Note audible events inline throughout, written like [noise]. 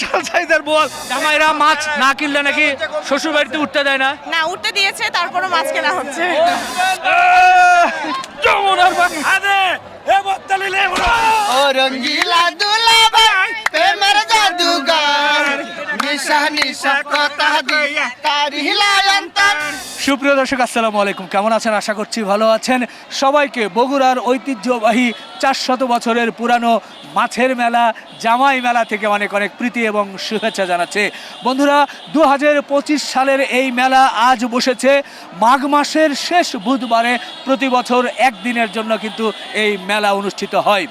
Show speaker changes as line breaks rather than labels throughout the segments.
বিশাল সাইজের বল। জামাইরা মাছ না কিনলে নাকি শ্বশুর বাড়িতে উঠতে দেয় না?
না উঠতে দিয়েছে তারপরও মাছ কেনা হচ্ছে।
যমুনার বাগ আদে এ বত্তালি লে
ও রঙ্গিলা
সুপ্রিয় দর্শক, আসসালামু আলাইকুম। কেমন আছেন? আশা করছি ভালো আছেন। সবাইকে বগুড়ার ঐতিহ্যবাহী চারশত বছরের পুরানো মাছের মেলা, জামাই মেলা থেকে অনেক অনেক প্রীতি এবং শুভেচ্ছা জানাচ্ছে। বন্ধুরা দু সালের এই মেলা আজ বসেছে। মাঘ মাসের শেষ বুধবারে প্রতি বছর একদিনের জন্য কিন্তু এই মেলা অনুষ্ঠিত হয়।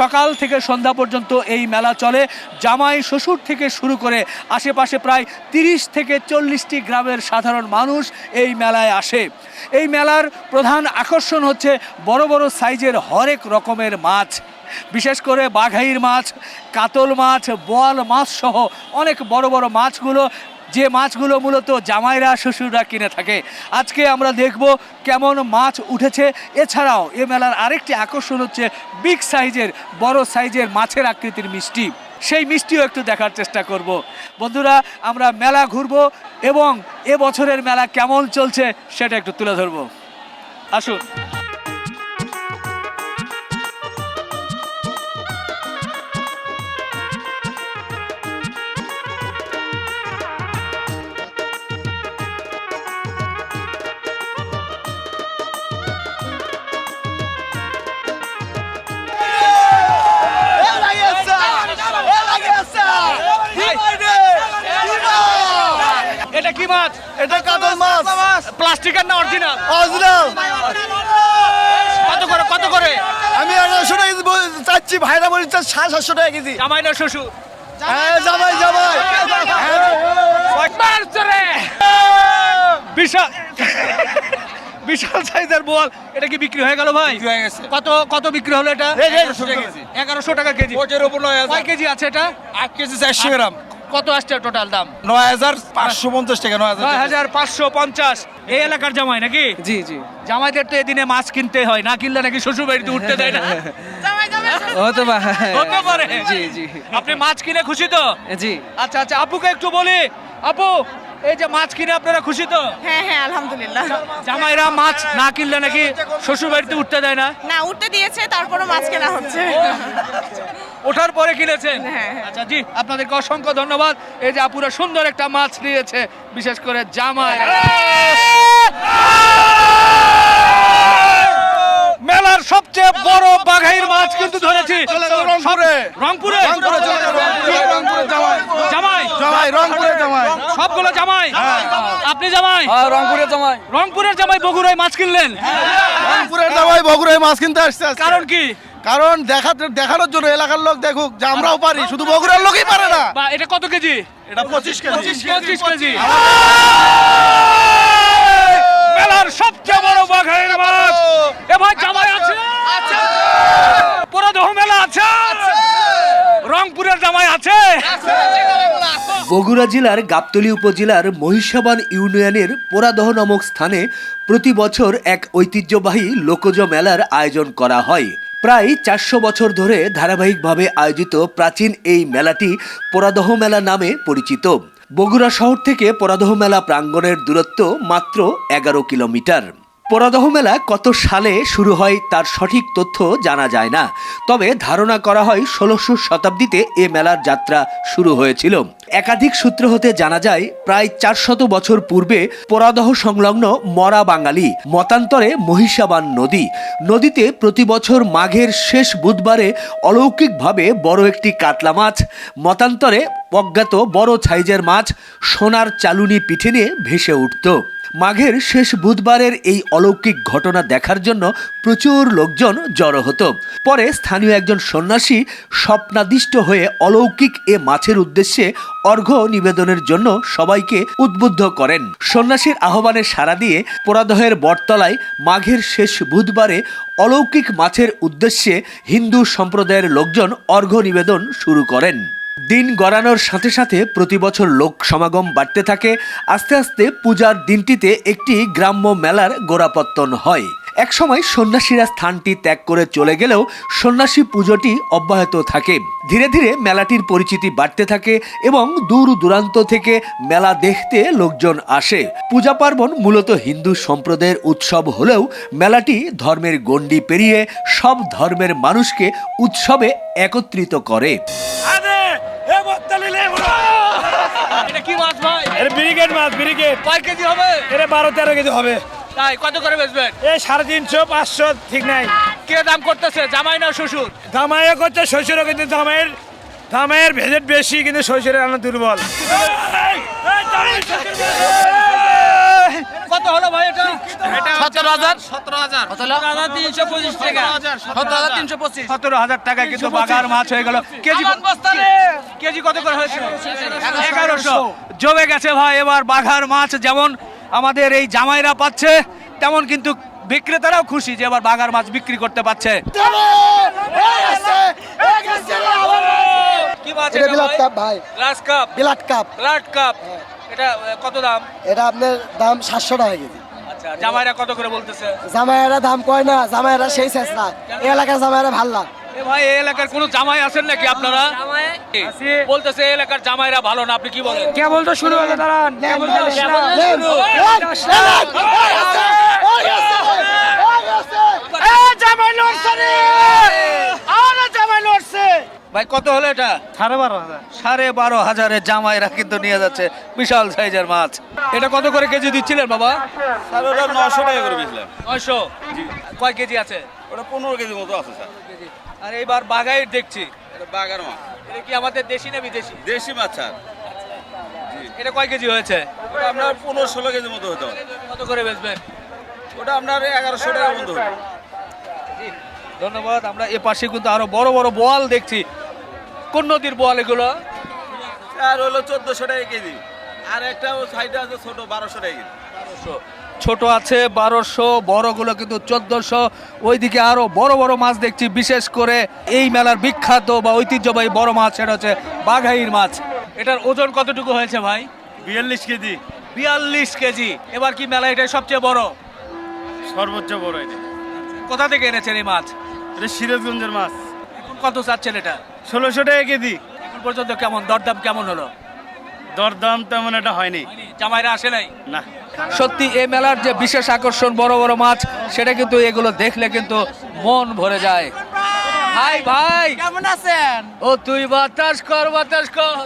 সকাল থেকে সন্ধ্যা পর্যন্ত এই মেলা চলে। জামাই শ্বশুর থেকে শুরু করে আশেপাশে প্রায় তিরিশ থেকে চল্লিশটি গ্রামের সাধারণ মানুষ এই মেলায় আসে। এই মেলার প্রধান আকর্ষণ হচ্ছে বড় বড় সাইজের হরেক রকমের মাছ। বিশেষ করে বাঘাইর মাছ, কাতল মাছ, বোয়াল মাছ সহ অনেক বড় বড় মাছগুলো, যে মাছগুলো মূলত জামাইরা, শ্বশুররা কিনে থাকে। আজকে আমরা দেখব কেমন মাছ উঠেছে। এছাড়াও এ মেলার আরেকটি আকর্ষণ হচ্ছে বিগ সাইজের, বড় সাইজের মাছের আকৃতির মিষ্টি। সেই মিষ্টিও একটু দেখার চেষ্টা করব। বন্ধুরা, আমরা মেলা ঘুরবো এবং এ বছরের মেলা কেমন চলছে সেটা একটু তুলে ধরবো। আসুন। কি মাছ
এটা কাতল মাছ
প্লাস্টিকের না অরিজিনাল
অরিজিনাল
কত করে কত করে
আমি আড়াইশো টাকা বল- চাচ্ছি ভাইরা বলি চার সাড়ে সাতশো টাকা কেজি
জামাই না শ্বশুর
হ্যাঁ জামাই জামাই
বিশাল বিশাল সাইজের বল এটা কি বিক্রি হয়ে গেল ভাই
হয়ে গেছে।
কত কত বিক্রি হলো এটা। এগারোশো টাকা কেজি
ওটার উপর নয়
কেজি আছে এটা
আট কেজি চারশো গ্রাম
কত আসছে টোটাল দাম?
নয় হাজার পাঁচশো পঞ্চাশ টাকা নয় হাজার
হাজার পাঁচশো পঞ্চাশ। এই এলাকার জামাই নাকি?
জি জি।
জামাইদের তো এদিনে মাছ কিনতে হয় না কিনলে নাকি শ্বশুর বাড়িতে উঠতে দেয় না।
জামাই জামাই
হতে পারে।
হতে পারে।
জি জি।
আপনি মাছ কিনে খুশি তো?
জি।
আচ্ছা আচ্ছা আপুকে একটু বলি। আপু এই যে মাছ কিনে আপনারা খুশি তো?
হ্যাঁ হ্যাঁ আলহামদুলিল্লাহ।
জামাইরা মাছ না কিনলে নাকি শ্বশুর বাড়িতে উঠতে দেয় না?
না উঠতে দিয়েছে তারপরও মাছ কেনা হচ্ছে।
ওঠার পরে কিনেছেন?
হ্যাঁ, হ্যাঁ।
আচ্ছা জি আপনাদেরকে অসংখ্য ধন্যবাদ। এই যে আপুরা সুন্দর একটা মাছ নিয়েছে বিশেষ করে জামাই মেলার সবচেয়ে বড় বাঘাইর মাছ কিন্তু ধরেছি।
রংপুরে।
রংপুরে।
রংপুরে চলে যাব। রংপুরে। জামাই।
জামাই।
জামাই রংপুরে জামাই।
সবগুলো জামাই। আপনি জামাই?
রংপুরে জমায়
রংপুরের জামাই বগুড়ায় মাছ কিনলেন?
রংপুরের জামাই বগুড়ায় মাছ কিনতে আসছে
কারণ কি?
কারণ দেখাতে দেখানোর জন্য এলাকার লোক দেখুক যে আমরাও পারি শুধু বগুড়ার লোকই পারে না।
এটা কত কেজি?
এটা পঁচিশ কেজি।
পঁচিশ কেজি। মেলার সবচেয়ে বড় বাঘের মাছ এ ভাই জামাই আছে। পুরোদহ মেলা আছে। রংপুরের জামাই আছে।
বগুড়া জেলার গাবতলী উপজেলার মহিষাবান ইউনিয়নের পোড়াদহ নামক স্থানে প্রতি বছর এক ঐতিহ্যবাহী লোকজ মেলার আয়োজন করা হয়। প্রায় চারশো বছর ধরে ধারাবাহিকভাবে আয়োজিত প্রাচীন এই মেলাটি পোড়াদহ মেলা নামে পরিচিত। বগুড়া শহর থেকে পরাদহ মেলা প্রাঙ্গণের দূরত্ব মাত্র এগারো কিলোমিটার। পোড়াদহ মেলা কত সালে শুরু হয় তার সঠিক তথ্য জানা যায় না। তবে ধারণা করা হয় ষোলোশো শতাব্দীতে এ মেলার যাত্রা শুরু হয়েছিল। একাধিক সূত্র হতে জানা যায়, প্রায় চারশত বছর পূর্বে পোড়াদহ সংলগ্ন মরা বাঙালি মতান্তরে মহিষাবান নদী। নদীতে প্রতি বছর মাঘের শেষ বুধবারে অলৌকিকভাবে বড় একটি কাতলা মাছ, মতান্তরে অজ্ঞাত বড় সাইজের মাছ, সোনার চালুনি পিঠে নিয়ে ভেসে উঠত। মাঘের শেষ বুধবারের এই অলৌকিক ঘটনা দেখার জন্য প্রচুর লোকজন জড়ো হতো। পরে স্থানীয় একজন সন্ন্যাসী স্বপ্নাদিষ্ট হয়ে অলৌকিক এ মাছের উদ্দেশ্যে অর্ঘ্য নিবেদনের জন্য সবাইকে উদ্বুদ্ধ করেন। সন্ন্যাসীর আহ্বানে সাড়া দিয়ে পোড়াদহের বটতলায় মাঘের শেষ বুধবারে অলৌকিক মাছের উদ্দেশ্যে হিন্দু সম্প্রদায়ের লোকজন অর্ঘ্য নিবেদন শুরু করেন। দিন গড়ানোর সাথে সাথে প্রতি বছর লোক সমাগম বাড়তে থাকে। আস্তে আস্তে পূজার দিনটিতে একটি গ্রাম্য মেলার গোড়াপত্তন হয়। একসময় সন্ন্যাসীরা স্থানটি ত্যাগ করে চলে গেলেও সন্ন্যাসী পুজোটি অব্যাহত থাকে। ধীরে ধীরে মেলাটির পরিচিতি বাড়তে থাকে এবং দূর দূরান্ত থেকে মেলা দেখতে লোকজন আসে। পূজা পার্বণ মূলত হিন্দু সম্প্রদায়ের উৎসব হলেও মেলাটি ধর্মের গণ্ডি পেরিয়ে সব ধর্মের মানুষকে উৎসবে একত্রিত করে।
কি মাছ ভাই?
এটা ব্রিগেড মাছ ব্রিগেড
কয় কেজি হবে?
এটা বারো তেরো কেজি হবে।
তাই কত করে বেচবেন?
এ সাড়ে তিনশো পাঁচশো ঠিক নাই।
কে দাম করতেছে? জামাই না শ্বশুর?
জামাইয়ে করছে শ্বশুরও কিন্তু জামাইয়ের জামাইয়ের ভেজেট বেশি কিন্তু শ্বশুরের আনা দুর্বল।
কত হলো ভাই এটা?
সতেরো হাজার।
সতেরো হাজার। সতেরো হাজার তিনশো পঁচিশ টাকা। সতেরো হাজার তিনশো পঁচিশ। সতেরো হাজার টাকা কিন্তু বাগার মাছ হয়ে গেল। কেজি কেজি কত করে হয়েছে? এগারোশো। জমে গেছে ভাই এবার বাঘার মাছ। যেমন আমাদের এই জামাইরা পাচ্ছে তেমন কিন্তু বিক্রেতারাও খুশি যে এবার বাঘার মাছ বিক্রি করতে পারছে। কি মাছ
এটা বিলাট কাপ ভাই।
Glass cup.
বিলাট cup.
Blood cup. এটা কত দাম
এটা আপনার দাম সাতশো টাকা কেজি
আচ্ছা জামাইরা কত করে বলতেছে
জামাইয়েরা দাম কয় না জামাইয়েরা সেই শেষ না এই এলাকার জামাইয়েরা ভালো না
এ ভাই এই এলাকার কোনো জামাই আছেন নাকি আপনারা বলতেছে এই এলাকার জামাইরা ভালো না আপনি কি বলেন
কেবল তো শুরু হলো দাঁড়ান কেবল তো শুরু
এই আছে, এই আছে, এই আছে।
ভাই কত হলো এটা?
সাড়ে বারো হাজার।
সাড়ে বারো হাজারের জামাইরা কিন্তু নিয়ে যাচ্ছে বিশাল সাইজের মাছ। এটা কত করে কেজি দিচ্ছিলেন বাবা?
স্যার ওটা নশো টাকা করে বেচলাম।
নয়শো? কয় কেজি আছে?
ওটা পনেরো কেজি মতো আছে স্যার।
আর এইবার বাঘাই দেখছি।
এটা বাগার মাছ।
এটা কি আমাদের দেশি না বিদেশি?
দেশি মাছ স্যার।
এটা কয় কেজি হয়েছে?
ওটা আপনার পনেরো ষোলো কেজি মতো হতো
কত করে বেচবেন।
ওটা আপনার এগারোশো টাকা মতো
ধন্যবাদ। আমরা এ পাশে কিন্তু আরও বড় বড় বোয়াল দেখছি। কোন নদীর বোয়াল এগুলো?
আর হলো চোদ্দোশো টাকা কেজি। আর একটা সাইডে আছে ছোট বারোশো টাকা কেজি।
বারোশো। ছোট আছে বারোশো বড়গুলো কিন্তু চোদ্দশো। ওইদিকে আরও বড় বড় মাছ দেখছি বিশেষ করে এই মেলার বিখ্যাত বা ঐতিহ্যবাহী বড় মাছ সেটা হচ্ছে বাঘাইর মাছ। এটার ওজন কতটুকু হয়েছে ভাই?
বিয়াল্লিশ কেজি।
বিয়াল্লিশ কেজি। এবার কি মেলা এটাই সবচেয়ে বড়?
সর্বোচ্চ বড় এটা।
কোথা থেকে এনেছেন এই মাছ?
এটা সিরাজগঞ্জের মাছ।
কত চাচ্ছেন এটা?
ষোলোশো টাকা কেজি।
এখন পর্যন্ত কেমন দরদাম কেমন হলো?
দরদাম তেমন এটা হয়নি।
জামাইরা আসে নাই?
না।
সত্যি এই মেলার যে বিশেষ আকর্ষণ বড় বড় মাছ সেটা কিন্তু এগুলো দেখলে কিন্তু মন ভরে যায়। ভাই ভাই!
কেমন আছেন?
ও তুই বাতাস কর বাতাস কর।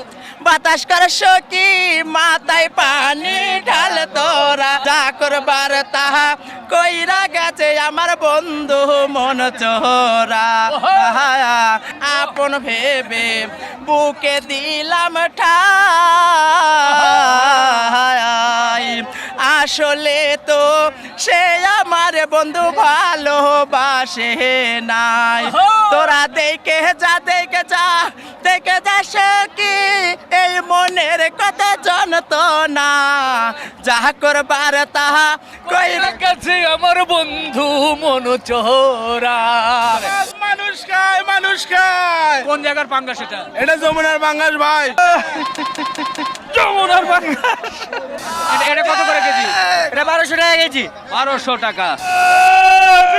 বাতাস কর সকি মাথায় পানি ঢাল তোরা। যা করবার তাহা কইরা গেছে আমার বন্ধু মন চোরা আপন ভেবে বুকে দিলাম ঠাই। আসলে তো সে আমার বন্ধু ভালোবাসে নাই। তোরা দেখে যা যা যা সে কি? এই মনের কথা জানতো না। যাহা করবার তাহা কই
আমার বন্ধু মন চোরা?
মানুষ খায় মানুষ খায়।
কোন জায়গার পাঙ্গা সেটা
এটা যমুনার বাঙ্গাস ভাই।
যমুনার পাঙ্গা এটা- এটা কত করে কেজি?
এটা বারোশো টাকা কেজি।
বারোশো টাকা।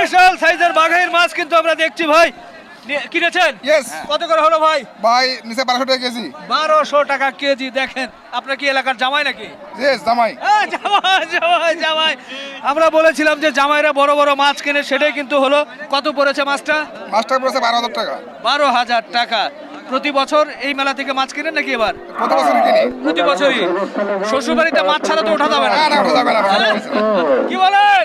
বিশাল সাইজের বাঘের মাছ কিন্তু আমরা দেখছি ভাই। কিনেছেন?
Yes.
কত করে হলো ভাই?
ভাই নিচে বারোশো টাকা কেজি।
বারোশো টাকা কেজি দেখেন। আপনার কি এলাকার জামাই নাকি?
জামাই।
হ্যাঁ, জামাই জামাই জামাই। আমরা বলেছিলাম যে জামাইরা বড় বড় মাছ কেনে সেটাই কিন্তু হলো। কত পড়েছে মাছটা?
মাস্টার পড়েছে বারো হাজার টাকা।
বারো হাজার টাকা। প্রতি বছর এই মেলা থেকে মাছ কেনেন নাকি এবার?
প্রতি বছর কিনি।
প্রতি বছরই? শ্বশুর বাড়িতে মাছ ছাড়া তো ওঠা যাবে না।
না ওটা যাবে না।
কি বলেন?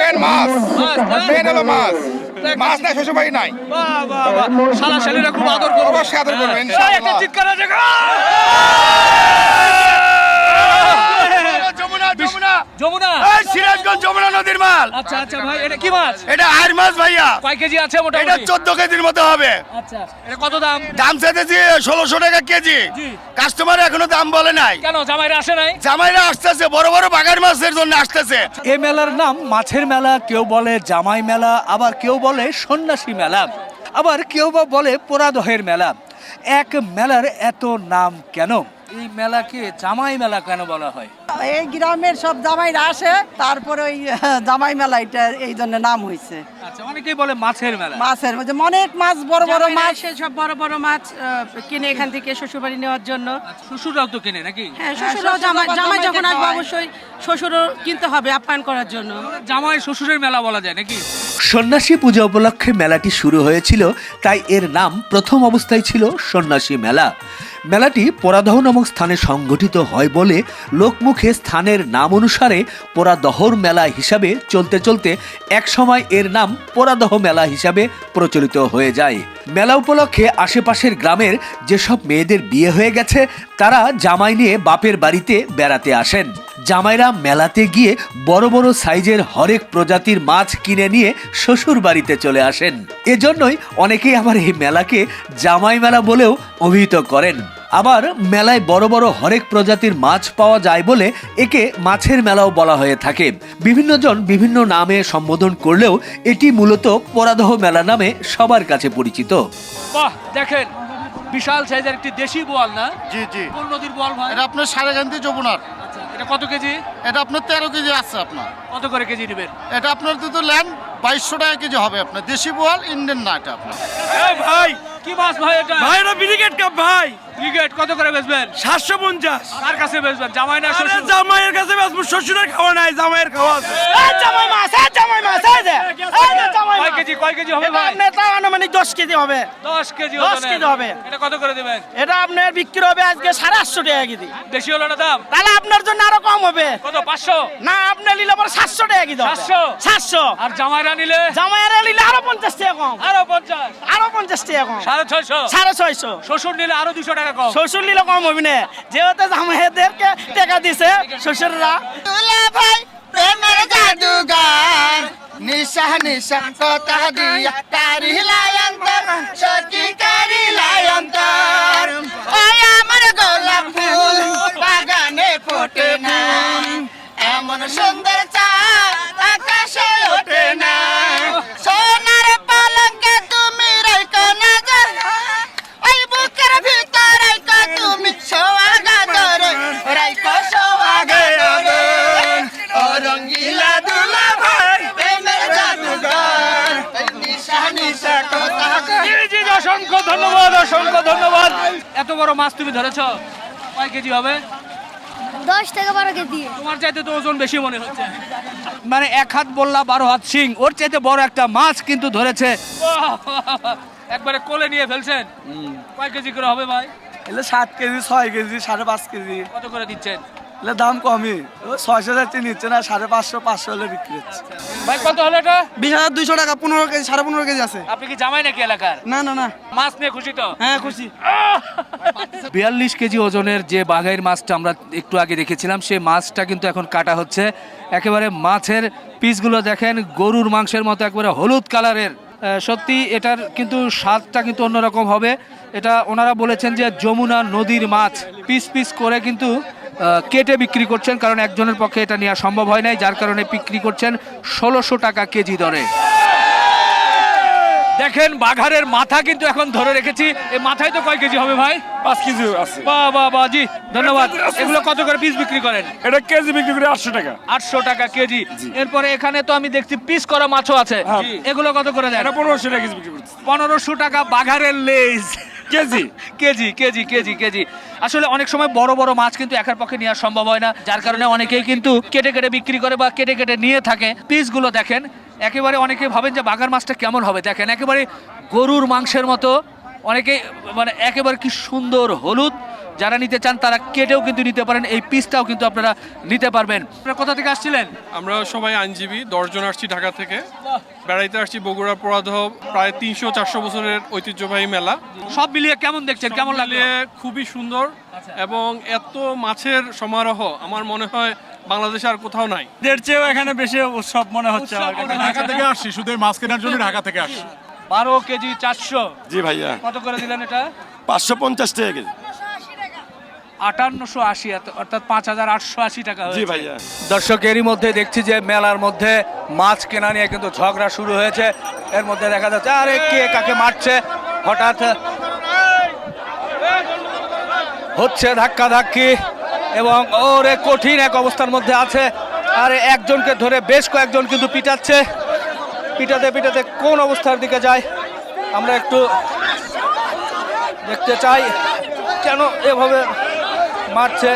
মেন মাছ।
মাছ, হ্যাঁ?
মেন হলো মাছ। মাছ নাই শ্বশুর বাড়ি নাই
বাবা শালিরা খুব আদর করবে
অবশ্যই আদর করবে। ইনশাআল্লাহ।
একটা চিৎকার আছে গো!
যমুনা যমুনা
যমুনা
সিরাজগঞ্জ যমুনা নদীর মাল।
আচ্ছা আচ্ছা ভাই এটা কি মাছ?
এটা আর মাছ ভাইয়া।
কয় কেজি আছে
এটা
মোটামুটি
চোদ্দ কেজির মতো হবে।
আচ্ছা এটা কত দাম?
দাম চাইতেছি ষোলোশো টাকা কেজি।
জি।
কাস্টমার এখনও দাম বলে নাই।
কেন জামাইরা আসে নাই?
জামাইরা আসতেছে বড় বড় বাগান মাছের জন্য আসতেছে।
এ মেলার নাম মাছের মেলা কেউ বলে জামাই মেলা আবার কেউ বলে সন্ন্যাসী মেলা আবার কেউ বা বলে পোড়াদহের মেলা। এক মেলার এত নাম কেন? এই মেলাকে জামাই মেলা কেন বলা হয়?
এই গ্রামের সব জামাইরা আসে তারপরে ওই জামাই মেলা এটা এই জন্য নাম হয়েছে
আচ্ছা অনেকেই বলে মাছের মেলা।
মাছের মধ্যে অনেক মাছ বড় বড় মাছ।
সব বড় বড় মাছ কিনে এখান থেকে শ্বশুরবাড়ি নেওয়ার জন্য।
আচ্ছা, শ্বশুররাও তো কেনে নাকি?
হ্যাঁ শ্বশুরও জামাই জামাই যখন আসবে অবশ্যই শ্বশুরও কিনতে হবে আপ্যায়ন করার জন্য।
জামাই শ্বশুরের মেলা বলা যায় নাকি?
সন্ন্যাসী পূজা উপলক্ষে মেলাটি শুরু হয়েছিল তাই এর নাম প্রথম অবস্থায় ছিল সন্ন্যাসী মেলা। মেলাটি পোড়াদহ নামক স্থানে সংগঠিত হয় বলে লোকমুখে স্থানের নাম অনুসারে পোড়াদহর মেলা হিসাবে চলতে চলতে একসময় এর নাম পোড়াদহ মেলা হিসাবে প্রচলিত হয়ে যায়। মেলা উপলক্ষে আশেপাশের গ্রামের যেসব মেয়েদের বিয়ে হয়ে গেছে, তারা জামাই নিয়ে বাপের বাড়িতে বেড়াতে আসেন। জামাইরা মেলাতে গিয়ে বড় বড় সাইজের হরেক প্রজাতির মাছ কিনে নিয়ে শ্বশুর বাড়িতে চলে আসেন। এজন্যই অনেকেই আবার এই মেলাকে জামাই মেলা বলেও অভিহিত করেন। আবার মেলায় বড় বড় হরেক প্রজাতির মাছ পাওয়া যায় বলে একে মাছের মেলাও বলা হয়ে থাকে। বিভিন্নজন বিভিন্ন নামে সম্বোধন করলেও এটি মূলত পরাদহ মেলা নামে সবার কাছে পরিচিত।
বাহ দেখেন বিশাল সাইজের একটি দেশি বোয়াল না?
জি জি।
কোন নদীর বোয়াল ভাই?
এটা আপনার সাড়ে গান্ধী যমুনার।
আচ্ছা, এটা কত কেজি?
এটা আপনার তেরো কেজি আছে আপনার।
কত করে কেজি নেবেন?
এটা আপনার যদি ল্যান্ড বাইশশো টাকা কেজি হবে আপনার। দেশি বোয়াল ইন্ডিয়ান না এটা আপনার।
এই ভাই
কি মাছ ভাই এটা?
ভাই এটা ব্রিগেড কাপ ভাই।
ক্রিকেট কত করে বেচবেন?
সাতশো পঞ্চাশ।
কার কাছে বেচবেন? জামাই না শ্বশুর?
জামাইয়ের কাছে বেসবো শ্বশুরের খাওয়া নাই জামাইয়ের খাওয়া আছে।
জামাই মাছ জামাই মাছ
কয় কেজি কয় কেজি হবে ভাই?
আপনার তাও আনুমানিক দশ কেজি হবে।
দশ কেজি
10
ওজনের।
কেজি হবে।
এটা কত করে দেবেন?
এটা আপনার বিক্রি হবে আজকে সাড়ে আটশো টাকা কেজি।
দেশি হলো না দাম?
তাহলে আপনার জন্য আরও কম হবে।
কত পাঁচশো?
না আপনার নিলে পরে সাতশো টাকা কেজি
700?
সাতশো?
আর জামাইরা নিলে?
জামাইয়েরা নিলে আরও পঞ্চাশ টাকা কম।
আরও পঞ্চাশ।
আরও পঞ্চাশ টাকা কম।
সাড়ে ছয়শো?
সাড়ে ছয়শো।
শ্বশুর নিলে আরও দুশো টাকা
শ্বশুর নিলে কম হবে না। যেহেতু জামাইদেরকে টাকা দিছে শ্বশুররা ভাই প্রেমের জাদুগার নিশা নিশা কথা দিয়া কারি লায়ন্তর সখী কারি লায়ন্তর। ওই আমার গোলাপ ফুল বাগানে ফোটে না। এমন সুন্দর
মাছ তুমি ধরেছ কয় কেজি হবে?
দশ থেকে বারো কেজি।
তোমার চাইতে তো ওজন বেশি মনে হচ্ছে। মানে এক হাত বললা বারো হাত সিং ওর চাইতে বড় একটা মাছ কিন্তু ধরেছে। [laughs] একবারে কোলে নিয়ে ফেলছেন। কয় কেজি করে হবে ভাই?
এলে সাত কেজি ছয় কেজি সাড়ে পাঁচ কেজি।
কত করে দিচ্ছেন?
এলে দাম কমই। ও ছয়শো যাচ্ছে নিচ্ছে না সাড়ে পাঁচশো পাঁচশো হলে বিক্রি হচ্ছে।
ভাই কত হলো এটা?
বিশ হাজার দুইশো টাকা পনেরো কেজি সাড়ে পনেরো কেজি আছে।
আপনি কি জামাই নাকি এলাকার?
না না না।
মাছ নিয়ে খুশি তো?
হ্যাঁ খুশি।
বিয়াল্লিশ কেজি ওজনের যে বাঘাইর মাছটা আমরা একটু আগে দেখেছিলাম সেই মাছটা কিন্তু এখন কাটা হচ্ছে। একেবারে মাছের পিসগুলো দেখেন গরুর মাংসের মতো একবারে হলুদ কালারের। সত্যি এটার কিন্তু স্বাদটা কিন্তু অন্যরকম হবে। এটা ওনারা বলেছেন যে যমুনা নদীর মাছ পিস পিস করে কিন্তু কেটে বিক্রি করছেন, কারণ একজনের পক্ষে এটা নেওয়া সম্ভব হয় নাই, যার কারণে বিক্রি করছেন ষোলোশো টাকা কেজি দরে। দেখেন, বাঘারের মাথা কিন্তু এখন ধরে রেখেছি। এই মাথায় তো কয় কেজি হবে ভাই?
পাঁচ কেজি আছে
বাহ বাহ বাহ জি ধন্যবাদ। এগুলো কত করে পিস বিক্রি করেন?
এটা কেজি বিক্রি করে আটশো টাকা।
আটশো টাকা কেজি। এরপরে এখানে তো আমি দেখছি পিস করা মাছও আছে। এগুলো কত করে দেন?
এটা পনেরোশো টাকা কেজি বিক্রি করছে
পনেরোশো টাকা বাঘারের লেজ।
Kg? [laughs]
Kg kg kg kg. আসলে অনেক সময় বড় বড় মাছ কিন্তু একার পক্ষে নেওয়া সম্ভব হয় না। যার কারণে অনেকেই কিন্তু কেটে কেটে বিক্রি করে বা কেটে কেটে নিয়ে থাকে। পিসগুলো দেখেন একেবারে অনেকে ভাবেন যে বাঘার মাছটা কেমন হবে? দেখেন একেবারে গরুর মাংসের মতো অনেকেই মানে একেবারে কি সুন্দর হলুদ যারা নিতে চান তারা কেটেও কিন্তু নিতে পারেন এই পিসটাও কিন্তু আপনারা নিতে পারবেন। আপনারা কোথা থেকে আসছিলেন?
আমরা সবাই আইনজীবী দশজন আসছি ঢাকা থেকে। বেড়াইতে আসছি বগুড়া পরাদহ প্রায় তিনশো চারশো বছরের ঐতিহ্যবাহী মেলা।
সব মিলিয়ে কেমন দেখছেন? কেমন লাগল?
খুবই সুন্দর এবং এত মাছের সমারোহ আমার মনে হয় বাংলাদেশে আর কোথাও নাই।
এর চেয়েও এখানে বেশি উৎসব মনে হচ্ছে
হচ্ছে,
থেকে আসছি শুধু মাছ কেনার জন্য ঢাকা থেকে আসছি।
বারো কেজি চারশো।
জি ভাইয়া।
কত করে দিলেন এটা?
পাঁচশো পঞ্চাশ টাকা কেজি।
আটান্নশো আশি অর্থাৎ পাঁচ হাজার আটশো আশি টাকা
জি ভাইয়া।
দর্শক এরই মধ্যে দেখছি যে মেলার মধ্যে মাছ কেনা নিয়ে কিন্তু ঝগড়া শুরু হয়েছে। এর মধ্যে দেখা যাচ্ছে আরে কে কাকে মারছে? হঠাৎ হচ্ছে ধাক্কা ধাক্কি এবং ওরে কঠিন এক অবস্থার মধ্যে আছে। আর একজনকে ধরে বেশ কয়েকজন কিন্তু পিটাচ্ছে। পিটাতে পিটাতে কোন অবস্থার দিকে যায়? আমরা একটু দেখতে চাই কেন এভাবে মারছে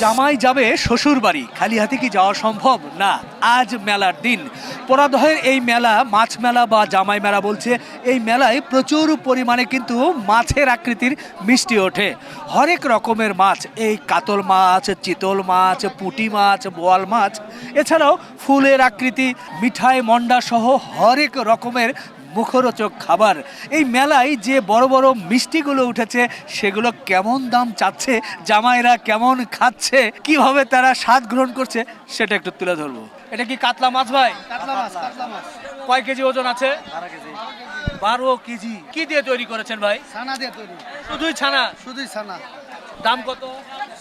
জামাই যাবে শ্বশুর বাড়ি খালি হাতে কি যাওয়া সম্ভব? না, আজ মেলার দিন। পরাদহের এই মেলা, মাছ মেলা বা জামাই মেলা বলছে, এই মেলায় প্রচুর পরিমাণে কিন্তু মাছের আকৃতির মিষ্টি ওঠে। হরেক রকমের মাছ, এই কাতল মাছ, চিতল মাছ, পুটি মাছ, বোয়াল মাছ। এছাড়াও ফুলের আকৃতি, মিঠাই, মন্ডা সহ হরেক রকমের মুখরোচক খাবার। এই মেলায় যে বড় বড় মিষ্টিগুলো উঠেছে সেগুলো কেমন দাম চাচ্ছে জামাইরা কেমন খাচ্ছে কীভাবে তারা স্বাদ গ্রহণ করছে সেটা একটু তুলে ধরবো। এটা কি কাতলা মাছ ভাই? কাতলা মাছ কাতলা মাছ। কয় কেজি ওজন আছে? বারো কেজি। কি দিয়ে তৈরি করেছেন ভাই?
ছানা দিয়ে তৈরি।
শুধুই ছানা?
শুধুই ছানা।
দাম কত?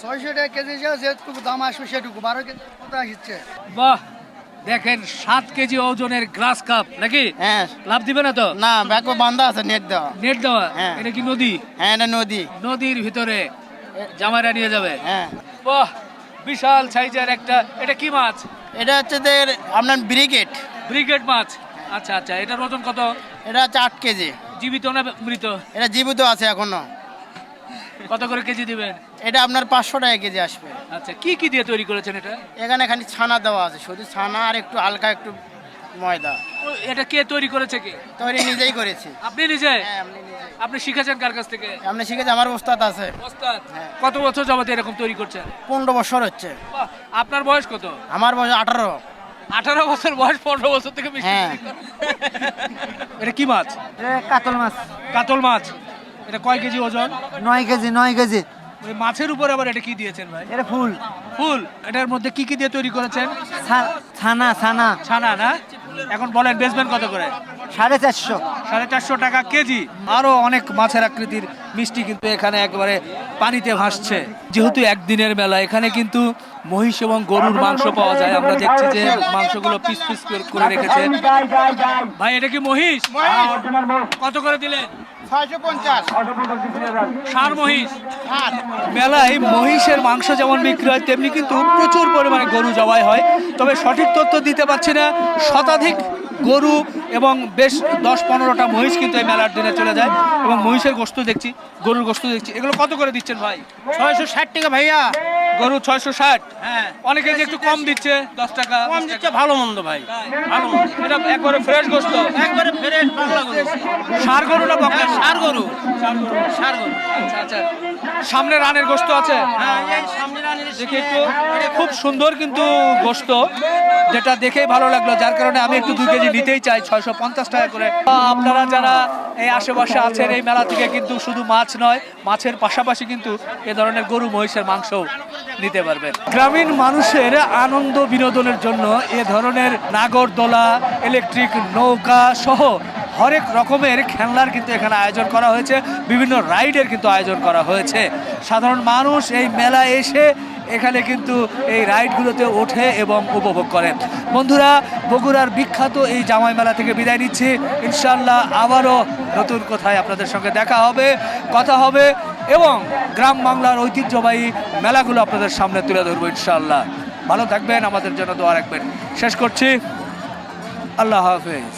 ছয়শো টাকা কেজি যেটুকু দাম আসবে সেটুকু। বারো কেজি কত আসছে?
বাহ! দেখেন সাত কেজি ওজনের গ্লাস কাপ নাকি?
হ্যাঁ।
লাভ দিবে না তো?
না ব্যাগ বান্ধা আছে নেট দেওয়া।
নেট দেওয়া?
হ্যাঁ।
এটা কি নদী?
হ্যাঁ এটা নদী।
নদীর ভিতরে জামাইরা নিয়ে যাবে।
হ্যাঁ।
বাহ বিশাল সাইজের একটা এটা কি মাছ?
এটা হচ্ছে যে আপনার ব্রিগেড।
ব্রিগেড মাছ। আচ্ছা আচ্ছা এটার ওজন কত?
এটা হচ্ছে আট কেজি।
জীবিত না মৃত?
এটা জীবিত আছে এখনও।
কত করে কেজি দিবেন?
এটা আপনার পাঁচশো টাকা কেজি আসবে।
আচ্ছা কি কি দিয়ে তৈরি করেছেন এটা?
এখানে খালি ছানা দেওয়া আছে শুধু ছানা আর একটু হালকা একটু ময়দা।
ও, এটা কে তৈরি করেছে কে?
তৈরি নিজেই করেছি।
আপনি নিজে?
হ্যাঁ আপনি নিজেই
আপনি শিখেছেন কার কাছ থেকে?
আপনি শিখেছি আমার ওস্তাদ আছে।
ওস্তাদ
হ্যাঁ।
কত বছর যাবত এরকম তৈরি করছেন?
পনেরো বছর হচ্ছে।
বাহ, আপনার বয়স কত?
আমার বয়স আঠারো।
আঠারো বছর বয়স পনেরো বছর থেকে বেশি
হ্যাঁ।
এটা কি মাছ?
কাতল মাছ।
কাতল মাছ। এটা কয় কেজি ওজন?
নয় কেজি নয় কেজি।
ওই মাছের উপর আবার এটা কি দিয়েছেন ভাই?
এটা ফুল।
ফুল। এটার মধ্যে কি কি দিয়ে তৈরি করেছেন?
ছানা ছানা।
ছানা না? এখন বলেন বেচবেন কত করে?
সাড়ে চারশো।
সাড়ে চারশো টাকা কেজি। আরও অনেক মাছের আকৃতির মিষ্টি কিন্তু এখানে একবারে পানিতে ভাসছে। যেহেতু একদিনের মেলা এখানে কিন্তু মহিষ এবং গরুর মাংস পাওয়া যায়। আমরা দেখছি যে মাংসগুলো পিস পিস করে রেখেছে। ভাই এটা কি মহিষ। কত করে দিলেন?
ছয়শো পঞ্চাশ।
সার মহিষ। মেলায় মহিষের মাংস যেমন বিক্রি হয় তেমনি কিন্তু প্রচুর পরিমাণে গরু জবাই হয়। তবে সঠিক তথ্য দিতে পারছি না। শতাধিক গরু এবং বেশ দশ পনেরোটা মহিষ কিন্তু এই মেলার দিনে চলে যায়। এবং মহিষের গোস্ত দেখছি গরুর গোস্ত দেখছি। এগুলো কত করে দিচ্ছেন ভাই?
ছয়শো ষাট টাকা ভাইয়া।
গরু ছয়শো ষাট।
হ্যাঁ।
অনেকে যে একটু কম দিচ্ছে দশ টাকা
কম দিচ্ছে ভালো মন্দ ভাই।
ভালো এটা একবারে ফ্রেশ গোস্ত।
একবারে ফ্রেশ বাংলা গরু।
সার গরু না বকনা
সার গরু।
সার গরু। আচ্ছা আচ্ছা। সামনে রানের গোস্ত আছে?
হ্যাঁ সামনে রানের
দেখি একটু। খুব সুন্দর কিন্তু গোস্ত যেটা দেখেই ভালো লাগল। যার কারণে আমি একটু দুই কেজি নিতেই চাই ছয়শো পঞ্চাশ টাকা করে। আপনারা যারা এই আশেপাশে আছেন এই মেলা থেকে কিন্তু শুধু মাছ নয় মাছের পাশাপাশি কিন্তু এ ধরনের গরু মহিষের মাংসও। নিতে পারবেন। গ্রামীণ মানুষের আনন্দ বিনোদনের জন্য এ ধরনের নাগরদোলা ইলেকট্রিক নৌকা সহ হরেক রকমের খেলনার কিন্তু এখানে আয়োজন করা হয়েছে। বিভিন্ন রাইডের কিন্তু আয়োজন করা হয়েছে। সাধারণ মানুষ এই মেলায় এসে এখানে কিন্তু এই রাইডগুলোতে ওঠে এবং উপভোগ করে। বন্ধুরা, বগুড়ার বিখ্যাত এই জামাই মেলা থেকে বিদায় নিচ্ছি। ইনশাল্লাহ আবারও নতুন কোথায় আপনাদের সঙ্গে দেখা হবে, কথা হবে। এবং গ্রাম বাংলার ঐতিহ্যবাহী মেলাগুলো আপনাদের সামনে তুলে ধরবো ইনশাল্লাহ ভালো থাকবেন, আমাদের জন্য দোয়া রাখবেন। শেষ করছি। আল্লাহ হাফেজ।